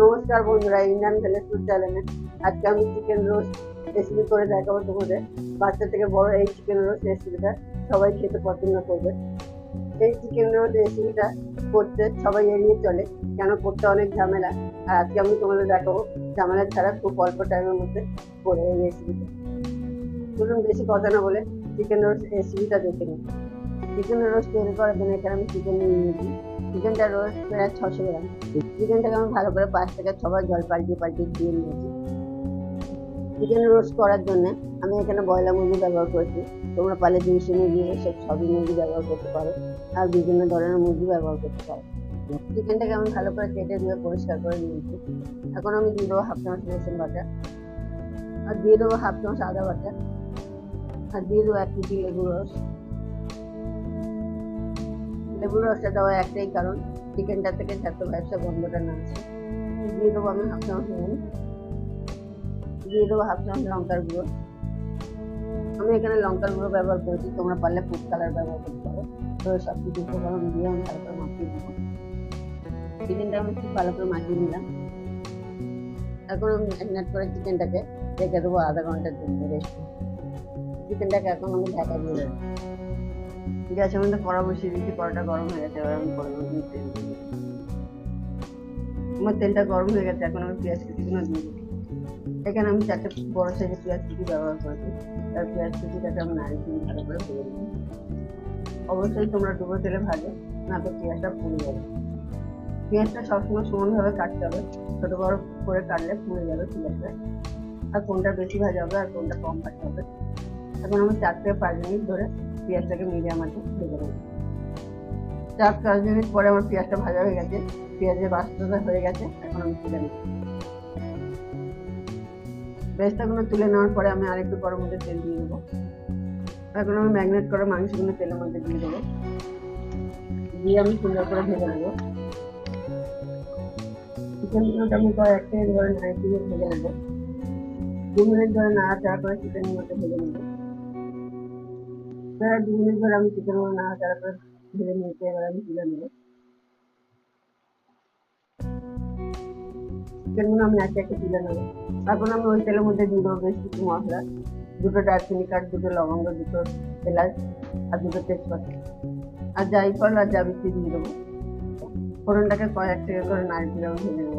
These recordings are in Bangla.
নমস্কার বন্ধুরা ইন্ডিয়ান ভেলেজ ফুড চ্যানেলে আজকে আমি চিকেন রোস্ট রেসিপি করে দেখাবো তোমাদের। বাচ্চা থেকে বড় এই চিকেন রোস্ট রেসিপিটা সবাই খেতে পছন্দ করবে। এই চিকেন রোস্ট রেসিপিটা করতে সবাই এড়িয়ে চলে, কেন করতে অনেক ঝামেলা। আর আজকে আমি তোমাদের দেখাবো, ঝামেলা ছাড়া খুব অল্প টাইমের মধ্যে করে এই রেসিপিটা চলুন বেশি কথা না বলে চিকেন রোস্ট রেসিপিটা দেখে নিই। চিকেন রোস্ট তৈরি করার জন্য এখানে আমি চিকেন নিয়ে নিয়েছি চিকেনটা রোস্ট প্রায় ছশো গ্রাম। চিকেনটাকে আমি ভালো করে পাঁচ থেকে ছবার জল পাল্টিয়ে পাল্টিয়ে দিয়ে নিয়েছি। চিকেন রোস্ট করার জন্য আমি এখানে বয়লা মুরগি ব্যবহার করেছি। তোমরা পালে দেশি মুরগি সব সবই মুরগি ব্যবহার করতে পারো আর বিভিন্ন ধরনের মুরগি ব্যবহার করতে পারো। চিকেনটাকে আমি ভালো করে কেটে দিয়ে পরিষ্কার করে নিয়েছি। এখন আমি দিয়ে দেবো হাফ চামচ রসুন বাটা আর দিয়ে দেবো হাফ চামচ আদা বাটা আর দিয়ে দেবো এক কেজি লেবু রস। লেবুর রসটা দেওয়া একটাই কারণ চিকেনটা থেকে যাতে ব্যবসা গন্ধটা নামছে। দিয়ে দেবো আমি হাফ চামচ নুন দিয়ে দেবো হাফ চামচ লঙ্কার গুঁড়ো। আমি এখানে লঙ্কার গুঁড়ো ব্যবহার করেছি, তোমরা পারলে ফুড কালার ব্যবহার করতে পারো। তো সব কিছু উপকরণ দিয়ে আমি ভালো করে মাখিয়ে দেবো চিকেনটা আমি খুব ভালো করে মাখিয়ে নিলাম। এখন আমি ম্যারিনেট করে চিকেনটাকে রেখে দেবো আধা ঘণ্টার জন্য রেস্ট চিকেনটাকে এখন আমি ঢাকা দিয়ে দেবো। গ্যাসের মধ্যে কড়া বসিয়ে দিয়েছি কড়াটা গরম হয়ে গেছে, এবার আমি মতো তেল দিচ্ছি। আমার তেলটা গরম হয়ে গেছে, এখন আমি পেঁয়াজ কুচিগুলো দিয়ে দিচ্ছি এখানে আমি চারটে বড় সাইজের পেঁয়াজ কুচি ব্যবহার করেছি তার পেঁয়াজ কুচিটাকে আমি নাড়ি দিয়ে ভালো করে ভেজে নিই অবশ্যই তোমরা ডুবো তেলে ভাজো, না তো পেঁয়াজটা পুড়ে যাবে। পেঁয়াজটা সবসময় সমানভাবে কাটতে হবে, ছোটো বড় করে কাটলে পুড়ে যাবে পেঁয়াজটা। আর কোনটা বেশি ভাজা হবে আর কোনটা কম ভাজা হবে, এখন আমি চার থেকে পাঁচ মিনিট ধরে পেঁয়াজটাকে মিডিয়াম আছে ভেজে নেব চার পাঁচ মিনিট পরে আমার পেঁয়াজটা ভাজা হয়ে গেছে, পেঁয়াজের বাস্তবতা হয়ে গেছে, এখন আমি তুলে নেব। পেঁয়াজটাগুলো তুলে নেওয়ার পরে আমি আরেকটু গরম মধ্যে তেল দিয়ে দেবো। এখন আমি ম্যাগনেট করে মাংসগুলো তেলের মধ্যে দিয়ে দেবো। দিয়ে আমি সুন্দর করে ভেজে নেব। চিকেনগুলোকে আমি কয়েক সেকেন্ড ধরে নাড়ি দিয়ে ভেজে নেব দু মিনিট ধরে নাড়াচাড়া করে চিকেনের মধ্যে ভেজে নেব। প্রায় দু মিনিট ধরে আমি চিকেনগুলো নাড়াচাড়া করে ভেজে নিয়েছি, এবার আমি তুলে নেব। চিকেনগুলো আমি একে একে তুলে নেব। এখন আমি ওই তেলের মধ্যে দিয়ে দেবো বেশ কিছু মশলা। দুটো দারচিনি কাঠ, দুটো লবঙ্গ, দুটো এলাচ আর দুটো তেজপাতা। আর জাইফল আর জাবিত্রি দিয়ে দেবো। ফোড়নটাকে কয়েক সেকেন্ড করে দিয়ে আমি ভেজে নেব।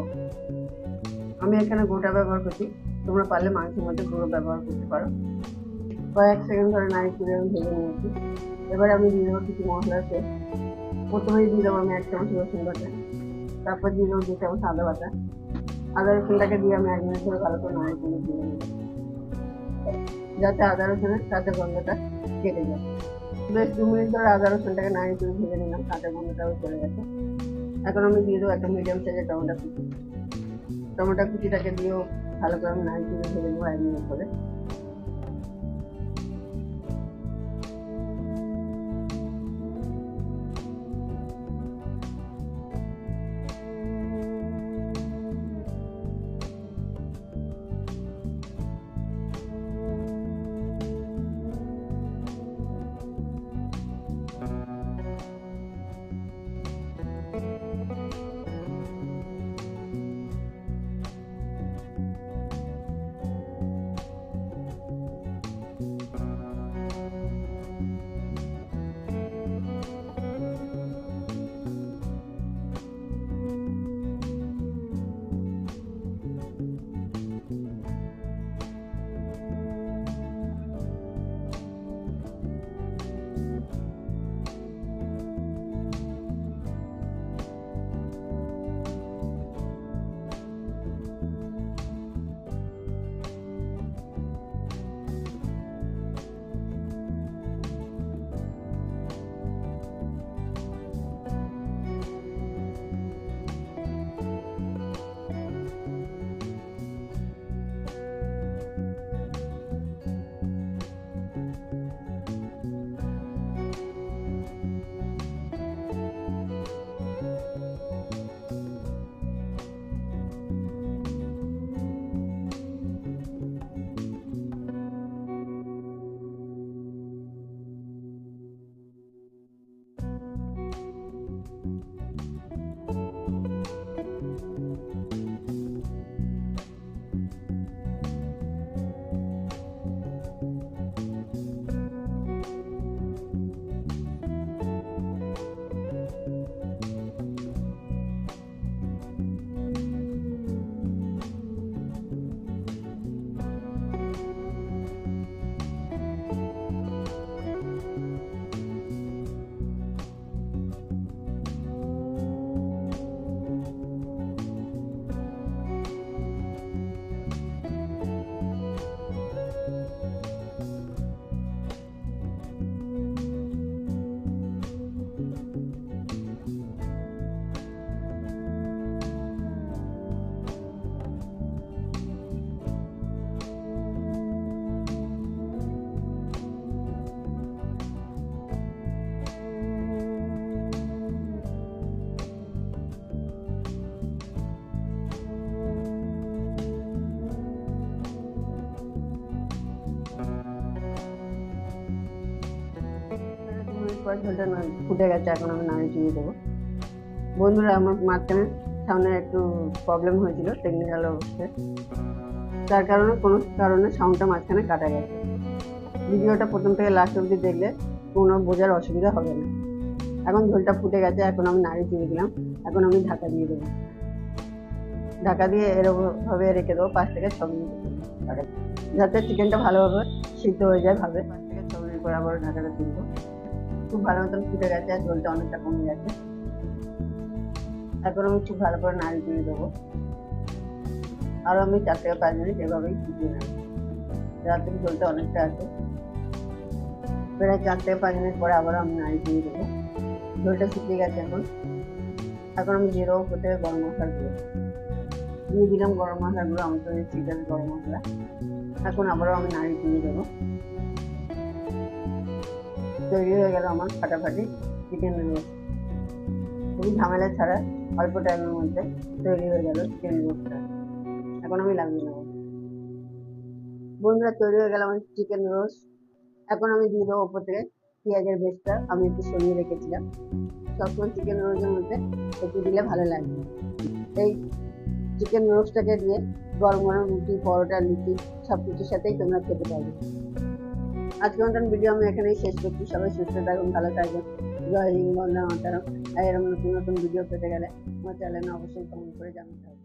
আমি এখানে গোটা ব্যবহার করছি। তোমরা পারলে মাংসের মধ্যে গুঁড়ো ব্যবহার করতে পারো। কয়েক সেকেন্ড ধরে নাড়ি তুলে আমি ভেজে নিয়েছি। এবার আমি দিয়ে দেবো কিছু মশলা আছে। প্রথমেই দিয়ে দেবো আমি এক চামচ রসুন বাটা, তারপর দিয়ে দেবো দু চামচ আদা বাটা। আদা রসুনটাকে দিয়ে আমি এক মিনিট ধরে ভালো করে নাড়ি তুলে ভেজে নেব যাতে আদা রসুনের কাঁচা গন্ধটা কেটে যায়। বেশ দু মিনিট ধরে আদা রসুনটাকে নাড়ি তুলে ভেজে নিলাম কাঁচা গন্ধটাও চলে গেছে। এখন আমি দিয়ে দেবো একটা মিডিয়াম সাইজের টমেটো কুচি। টমেটো কুচিটাকে দিয়েও ভালো করে আমি নাড়ি তুলে ভেজে নেব এক মিনিট করে তারপর ঝোলটা ফুটে গেছে, এখন আমি নাড়ি চুড়িয়ে দেবো। বন্ধুরা, আমার মাঝখানে সামনে একটু প্রবলেম হয়েছিল টেকনিক্যাল অবস্থায় তার কারণে, কোনো কারণে সাউন্ডটা মাঝখানে কাটা গেছে। ভিডিওটা প্রথম থেকে লাস্ট অবধি দেখলে কোনো বোঝার অসুবিধা হবে না। এখন ঝোলটা ফুটে গেছে, এখন আমি নাড়ি চুড়ে দিলাম। এখন আমি ঢাকা দিয়ে দেবো। ঢাকা দিয়ে এরকমভাবে রেখে দেবো, পাঁচ থেকে ছ মিনিট। যাতে চিকেনটা ভালোভাবে সিদ্ধ হয়ে যায় ভাবে। পাঁচ থেকে ছ মিনিট পরে আবার ঢাকাটা তুলবো। খুব ভালো মতন ফুটে গেছে আর ঝোলটা অনেকটা কমে গেছে। এখন আমি খুব ভালো করে নাড়ি দিয়ে দেবো। আর আমি চার থেকে পাঁচ মিনিট এভাবেই ফুটিয়ে নেব। রাত্রে ঝোলটা অনেকটা আছে। প্রায় চার থেকে পাঁচ মিনিট পরে আবার আমি নাড়ি দিয়ে দেবো। ঝোলটা শুকিয়ে গেছে এখন। এখন আমি দিয়ে উপর থেকে গরম মশলা গুঁড়ো দিয়ে দিলাম গরম মশলাগুলো, আমার তো গরম মশলা। এখন আবারও আমি নাড়ি দিয়ে দেবো। তৈরি হয়ে গেল আমার ফাটাফাটি চিকেন রোস্ট খুবই ঝামেলা ছাড়া অল্প টাইমের মধ্যে তৈরি হয়ে গেল চিকেন রোস্টটা এখন আমি লাগিয়ে নেব। বন্ধুরা, তৈরি হয়ে গেল আমার চিকেন রোস্ট এখন আমি দিয়ে দেবো ওপর থেকে পেঁয়াজের বেস্টটা আমি একটু সরিয়ে রেখেছিলাম। সবসময় চিকেন রোস্টের মধ্যে একটু দিলে ভালো লাগবে এই চিকেন রোস্টটাকে দিয়ে গরম গরম রুটি, পরোটা, লুচি সব কিছুর সাথেই তোমরা খেতে পারবে। আজকে মতন ভিডিও আমি এখানেই শেষ করছি। সবাই সুস্থ থাকুন, ভালো থাকবেন জয় হিন্দ, বন্দে মাতারাম। এরকম নতুন নতুন ভিডিও পেতে গেলে আমার চ্যানেলে অবশ্যই কমেন্ট করে জানাতে হবে।